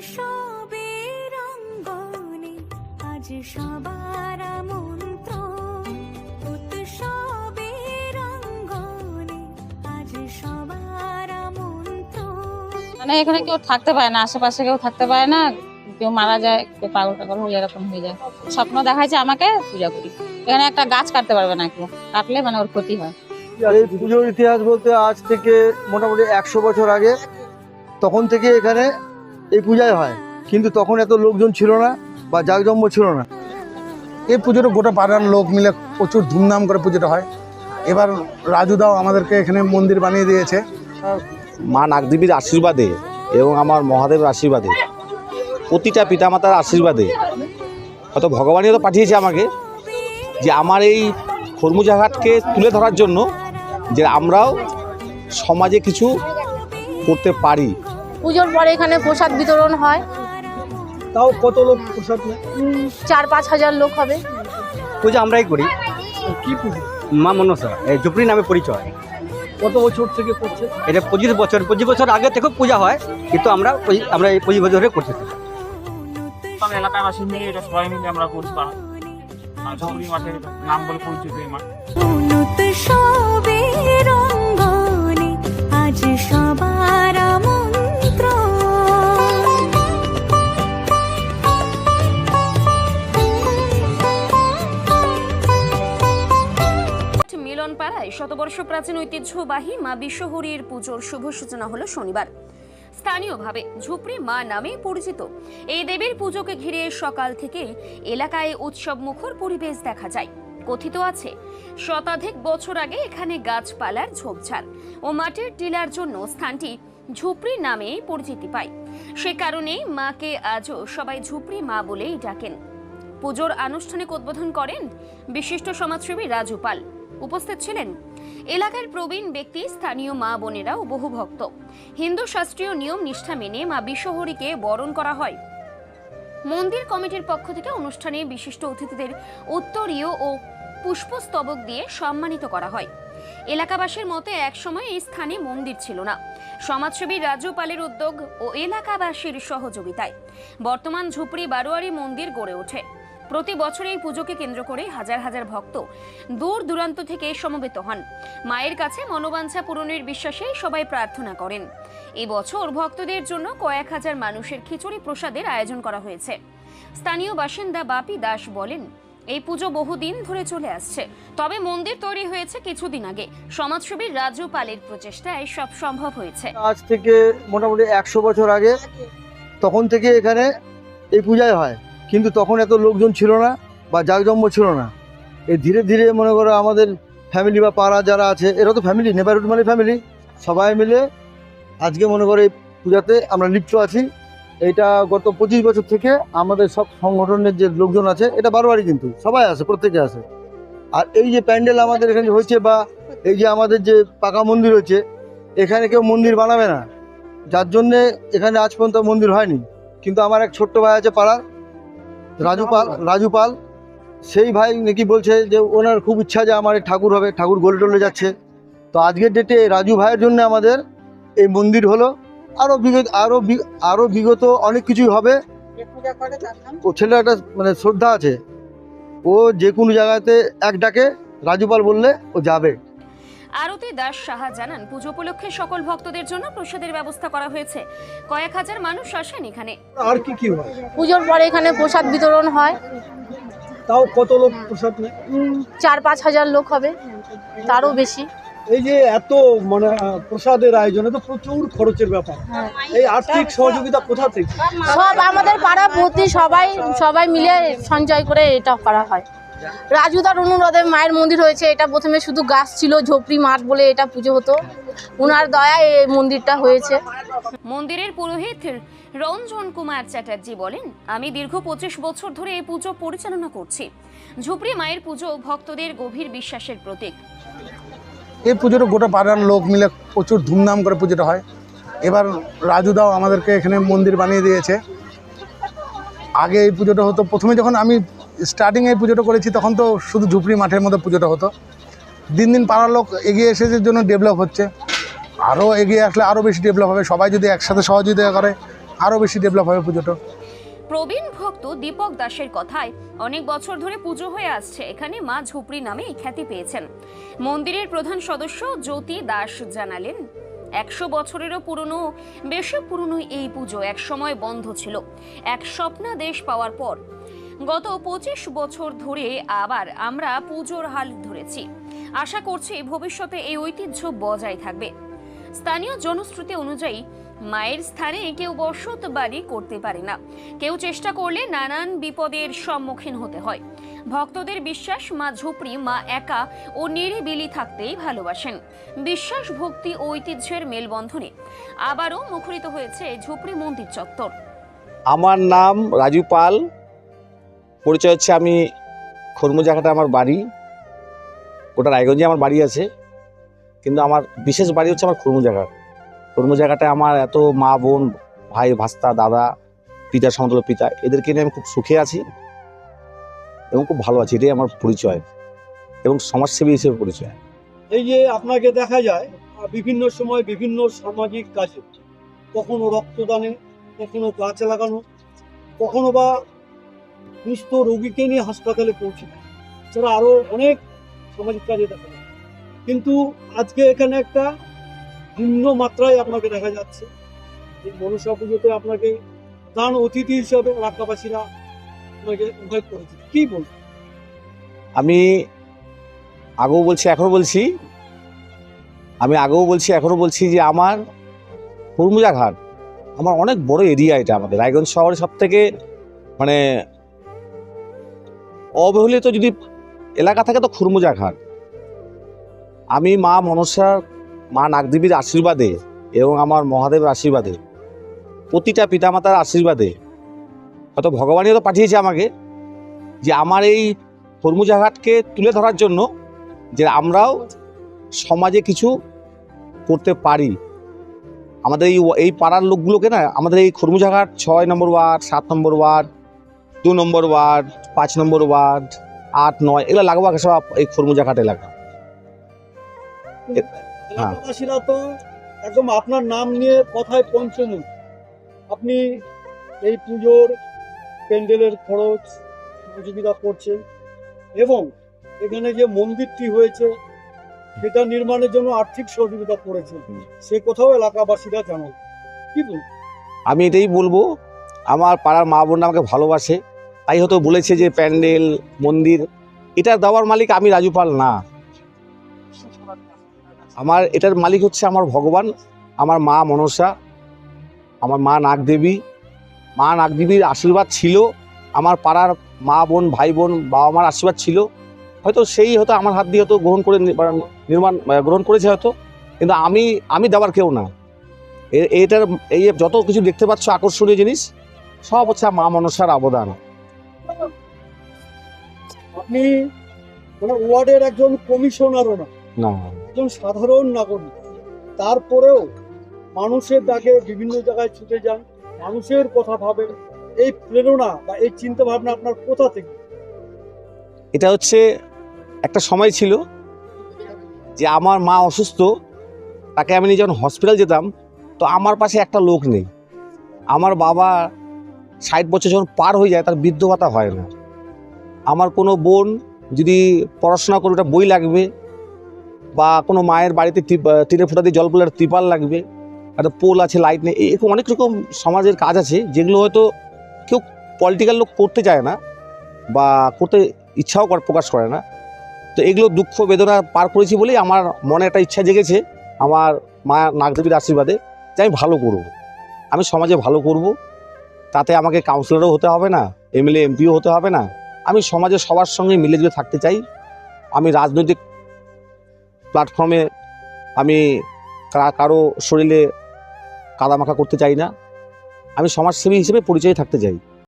উৎসবের অঙ্গনে আজ সবার মন্ত্র মানে এখানে কেউ থাকতে পারে না আশেপাশে কেউ থাকতে পারে না কেউ মারা যায় কেউ পাগল টাগল হয়ে এরকম হয়ে যায়। স্বপ্ন দেখায় যে আমাকে পূজা করি। এখানে একটা গাছ কাটতে পারবে না কেউ কাটলে মানে ওর ক্ষতি হয়। এই পুজোর ইতিহাস বলতে আজ থেকে মোটামুটি একশো বছর আগে তখন থেকে এখানে এই পূজায় হয়। কিন্তু তখন এত লোকজন ছিল না বা জাঁকজম্য ছিল না। এই পুজোটা গোটা পাড়ার লোক মিলে প্রচুর ধুমধাম করে পুজোটা হয়। এবার রাজুদাও আমাদেরকে এখানে মন্দির বানিয়ে দিয়েছে। মা নাগদেবীর আশীর্বাদে এবং আমার মহাদেবের আশীর্বাদে, প্রতিটা পিতামাতার আশীর্বাদে। হয়তো ভগবানই হয়তো পাঠিয়েছে আমাকে যে আমার এই খরমুজাঘাটকে তুলে ধরার জন্য যে আমরাও সমাজে কিছু করতে পারি। পুজোর পরে এখানে প্রসাদ বিতরণ হয়। তাও কত লোক প্রসাদ চার পাঁচ হাজার লোক হবে। পূজা আমরাই করি। কি পুজো? মা মনসা এই জুপড়ি নামে পরিচয়। কত বছর থেকে করছে? এটা পঁচিশ বছর পঁচিশ বছর আগে থেকেও পূজা হয় কিন্তু আমরা ওই- আমরা এই পঁচিশ বছর ধরে করতেছি আমরা এলাকাবাসী মিলে এটা সবাই মিলে আমরা করছি ঝুপড়ি মাঠের নাম বলে পরিচিত এই মাঠ। উৎসবের অঙ্গনে আজ সবার পাড়ায় প্রাচীন ঐতিহ্যবাহী মা বিশ্বহরীর পুজোর শুভ সূচনা হলো শনিবার। স্থানীয়ভাবে ঝুপড়ি মা নামে পরিচিত। এই দেবীর পুজোকে ঘিরে সকাল থেকে এলাকায় উৎসব মুখর পরিবেশ দেখা যায়। কথিত আছে, শতাধিক বছর আগে এখানে গাছপালার ঝোপঝাড় ও মাটির টিলার জন্য স্থানটি ঝুপড়ি নামেই পরিচিতি পায়। সে কারণেই মাকে আজও সবাই ঝুপড়ি মা বলেই ডাকেন। পুজোর আনুষ্ঠানিক উদ্বোধন করেন বিশিষ্ট সমাজসেবী রাজু পাল। উপস্থিত ছিলেন। এলাকার প্রবীণ ব্যক্তি, স্থানীয় মা বোনেরা ও বহু ভক্ত। হিন্দু শাস্ত্রীয় নিয়ম নিষ্ঠা মেনে মা বিশ্বহরীকে বরণ করা হয়। মন্দির কমিটির পক্ষ থেকে অনুষ্ঠানে বিশিষ্ট অতিথিদের উত্তরীয় ও পুষ্পস্তবক দিয়ে সম্মানিত করা হয়। এলাকাবাসীর মতে একসময় এই স্থানে মন্দির ছিল না। সমাজসেবী রাজু পালের উদ্যোগ ও এলাকাবাসীর সহযোগিতায়। বর্তমান ঝুপড়ি বারোয়ারি মন্দির গড়ে ওঠে। প্রতি বছর এই পুজোকে কেন্দ্র করে হাজার হাজার ভক্ত দূর দূরান্ত থেকে সমবেত হন। মায়ের কাছে মনোবাঞ্ছা পূরণের বিশ্বাসে সবাই প্রার্থনা করেন। এবছর ভক্তদের জন্য কয়েক হাজার মানুষের খিচুড়ি প্রসাদের আয়োজন করা হয়েছে। স্থানীয় বাসিন্দা বাপি দাস বলেন, এই পুজো বহুদিন ধরে চলে আসছে। তবে মন্দির তৈরি হয়েছে কিছুদিন আগে। সমাজসেবী রাজু পালের প্রচেষ্টায় সব সম্ভব হয়েছে। আজ থেকে মোটামুটি একশো বছর আগে তখন থেকে এখানে এই পূজায় হয়। কিন্তু তখন এত লোকজন ছিল না বা জাঁকজম্য ছিল না। এই ধীরে ধীরে মনে করো আমাদের ফ্যামিলি বা পাড়া যারা আছে, এরা তো ফ্যামিলি নেবারহুড মানে ফ্যামিলি সবাই মিলে আজকে মনে করো এই পূজাতে আমরা লিপ্ত আছি। এটা গত পঁচিশ বছর থেকে আমাদের সব সংগঠনের যে লোকজন আছে, এটা বারোয়ারি কিন্তু, সবাই আছে, প্রত্যেকে আছে। আর এই যে প্যান্ডেল আমাদের এখানে হয়েছে বা এই যে আমাদের যে পাকা মন্দির হচ্ছে এখানে কেউ মন্দির বানাবে না। যার জন্যে এখানে আজ পর্যন্ত মন্দির হয়নি। কিন্তু আমার এক ছোট্ট ভাই আছে পাড়ার রাজু পাল রাজু পাল সেই ভাই নাকি বলছে যে ওনার খুব ইচ্ছা যে আমার ঠাকুর হবে, ঠাকুর গলে টলে যাচ্ছে। তো আজকের ডেটে রাজু ভাইয়ের জন্য আমাদের এই মন্দির হলো। আরও বিগত আরও আরও বিগত অনেক কিছুই হবে। ও ছেলে একটা মানে শ্রদ্ধা আছে। ও যে কোনো জায়গাতে এক ডাকে, রাজুপাল বললে ও যাবে। আরতি দাস সাহা জানান পুজো উপলক্ষে সকল ভক্তদের জন্য প্রসাদের ব্যবস্থা করা হয়েছে। কয়েক হাজার মানুষ আসেন এখানে। আর কি কি হয়? পুজোর পরে এখানে প্রসাদ বিতরণ হয়। তাও কত লোক প্রসাদ নেয়? চার পাঁচ হাজার লোক হবে তারও বেশি। এই যে এত মানে প্রসাদের আয়োজনে তো প্রচুর খরচের ব্যাপার। এই আর্থিক সহযোগিতা কোথা থেকে? সব আমাদের পাড়া প্রতি সবাই সবাই মিলে সঞ্চয় করে এটা করা হয়। রাজুদার অনুরোধে মায়ের মন্দির হয়েছে। এটা প্রথমে শুধু গাছ ছিল ঝোপড়ি মাঠ বলে এটা পুজো হতো। উনার দয়ায় এই মন্দিরটা হয়েছে। মন্দিরের পুরোহিত রঞ্জন কুমার চ্যাটার্জি বলেন আমি দীর্ঘ পঁচিশ বছর ধরে এই পুজো পরিচালনা করছি। ঝুপড়ি মায়ের পুজো ভক্তদের গভীর বিশ্বাসের প্রতীক। এই পুজোটা গোটা পাড়ার লোক মিলে প্রচুর ধুমধাম করে পুজোটা হয়। এবার রাজুদাও আমাদেরকে এখানে মন্দির বানিয়ে দিয়েছে। আগে এই পুজোটা হতো প্রথমে যখন আমি স্টার্টিং এই পুজোটা করেছি, তখন তো শুধু ঝুপড়ি মাঠের মধ্যে পুজোটা হতো। দিন দিন পাড়ার লোক এগিয়ে এসেছে জন্য ডেভেলপ হচ্ছে আরও এগিয়ে আসলে আরও বেশি ডেভেলপ হবে, সবাই যদি একসাথে সহযোগিতা করে আরও বেশি ডেভেলপ হবে পুজোটা। প্রবীণ ভক্ত দীপক দাসের কথায়, অনেক বছর ধরে পুজো হয়ে আসছে, এখানে মা ঝুপড়ি নামে খ্যাতি পেয়েছেন। মন্দিরের প্রধান সদস্য জ্যোতি দাস জানালেন, একশো বছরেরও পুরনো, বেশি পুরনো এই পুজো একসময় বন্ধ ছিল। এক স্বপ্নাদেশ পাওয়ার পর গত পঁচিশ বছর ধরে আবার আমরা পুজোর হাল ধরেছি। আশা করছি ভবিষ্যতে এই ঐতিহ্য বজায় থাকবে। স্থানীয় জনশ্রুতি অনুযায়ী, মায়ের স্থানে কেউ বসত বাড়ি করতে পারে না। কেউ চেষ্টা করলে নানান বিপদের সম্মুখীন হতে হয়। ভক্তদের বিশ্বাস, মা ঝুপড়ি, মা একা ও নিরিবিলি থাকতেই ভালোবাসেন। বিশ্বাস, ভক্তি ও ঐতিহ্যের মেলবন্ধনে আবারও মুখরিত হয়েছে ঝুপড়ি মন্দির চত্বর। আমার নাম রাজু পাল। পরিচয় হচ্ছে আমি খরমু জায়গাটা আমার বাড়ি। ওটা রায়গঞ্জে আমার বাড়ি আছে। কিন্তু আমার বিশেষ বাড়ি হচ্ছে আমার খরমু জায়গা খরমু জায়গাটায় আমার এত মা, বোন, ভাই, ভাস্তা, দাদা, পিতা সমতুল্য পিতা, এদেরকে নিয়ে আমি খুব সুখে আছি এবং খুব ভালো আছি। এটাই আমার পরিচয় এবং সমাজসেবী হিসেবে পরিচয়। এই যে আপনাকে দেখা যায়, বিভিন্ন সময় বিভিন্ন সামাজিক কাজে, কখনো রক্তদানে, কখনো গাছ লাগানো, কখনো বা সুস্থ রোগীকে নিয়ে হাসপাতালে পৌঁছে এছাড়া আরও অনেক সামাজিক কাজে দেখা কিন্তু আজকে এখানে একটা ভিন্ন মাত্রায় আপনাকে দেখা যাচ্ছে। এই মনসা পুজোতে আপনাকে দান অতিথি হিসাবে এলাকাবাসীরা আপনাকে উভয় করেছে। কী বলবেন? আমি আগেও বলছি এখনও বলছি। আমি আগেও বলছি এখনও বলছি যে আমার হুরমুজা ঘাট আমার অনেক বড় এরিয়া এটা আমাদের। রায়গঞ্জ শহরে সব থেকে মানে অবহেলিত যদি এলাকা থাকে তো খুরমুজা ঘাট। আমি মা মনসার মা নাগদেবীর আশীর্বাদে এবং আমার মহাদেবের আশীর্বাদে, প্রতিটা পিতামাতার আশীর্বাদে, হয়তো ভগবানই তো পাঠিয়েছে আমাকে, যে আমার এই কর্মজাঘাটকে তুলে ধরার জন্য যে আমরাও সমাজে কিছু করতে পারি। আমাদের এই এই পাড়ার লোকগুলোকে না, আমাদের এই খরমুজাঘাট ছয় নম্বর ওয়ার্ড, সাত নম্বর ওয়ার্ড, দু নম্বর ওয়ার্ড পাঁচ নম্বর ওয়ার্ড আট নয় এগুলো লাগবো আগে সব এই খরমুজাঘাট এলাকা হ্যাঁ। এলাকাবাসীরা তো একদম আপনার নাম নিয়ে কথায় পঞ্চমুখ আপনি এই পুজোর প্যান্ডেলের খরচ সহযোগিতা করছেন এবং এখানে যে মন্দিরটি হয়েছে সেটা নির্মাণের জন্য আর্থিক সহযোগিতা করেছেন। সে কোথাও এলাকাবাসীরা জানান। কি বলুন? আমি এটাই বলব আমার পাড়ার মা বোনরা আমাকে ভালোবাসে। তাই হয়তো বলেছে যে প্যান্ডেল, মন্দির এটার দেওয়ার মালিক আমি রাজু পাল না। আমার, এটার মালিক হচ্ছে আমার ভগবান, আমার মা মনসা, আমার মা নাগদেবী। মা নাগদেবীর আশীর্বাদ ছিল, আমার পাড়ার মা বোন, ভাই বোন, বাবা মার আশীর্বাদ ছিল। হয়তো সেই হয়তো আমার হাত দিয়ে হয়তো গ্রহণ করে নি- নির্মাণ গ্রহণ করেছে হয়তো, কিন্তু আমি আমি দেওয়ার কেউ না। এটার, এই যত কিছু দেখতে পাচ্ছ আকর্ষণীয় জিনিস, সব হচ্ছে মা মনসার অবদান। আপনি মানে ওয়ার্ডের একজন কমিশনারও না না। একজন সাধারণ নাগরিক। তারপরেও মানুষের ডাকে বিভিন্ন জায়গায় ছুটে যান মানুষের কথা ভাবেন। এই প্রেরণা বা এই চিন্তা ভাবনা আপনার কোথা থেকে? এটা হচ্ছে একটা সময় ছিল যে আমার মা অসুস্থ তাকে আমি যখন হসপিটাল যেতাম তো আমার পাশে একটা লোক নেই। আমার বাবা ষাট বছর যখন পার হয়ে যায় তার বৃদ্ধ ভাতা হয় না। আমার কোনো বোন যদি পড়াশোনা করে ওটা বই লাগবে বা কোনো মায়ের বাড়িতে টিনে ফুটা দিয়ে জল পড়লে টিপাল লাগবে, একটা পোল আছে, লাইট নেই, এরকম অনেক রকম সমাজের কাজ আছে যেগুলো হয়তো কেউ পলিটিক্যাল লোক করতে চায় না বা করতে ইচ্ছাও প্রকাশ করে না। তো এগুলো দুঃখ বেদনা পার করেছি বলেই আমার মনে একটা ইচ্ছা জেগেছে আমার মা নাগদেবীর আশীর্বাদে যে আমি ভালো করব। আমি সমাজে ভালো করব, তাতে আমাকে কাউন্সিলরও হতে হবে না এমএলএ এমপিও হতে হবে না। আমি সমাজে সবার সঙ্গে মিলে জুলে থাকতে চাই। আমি রাজনৈতিক প্ল্যাটফর্মে আমি কারও শরীরে কাদামাখা করতে চাই না। আমি সমাজসেবী হিসেবে পরিচয় থাকতে চাই।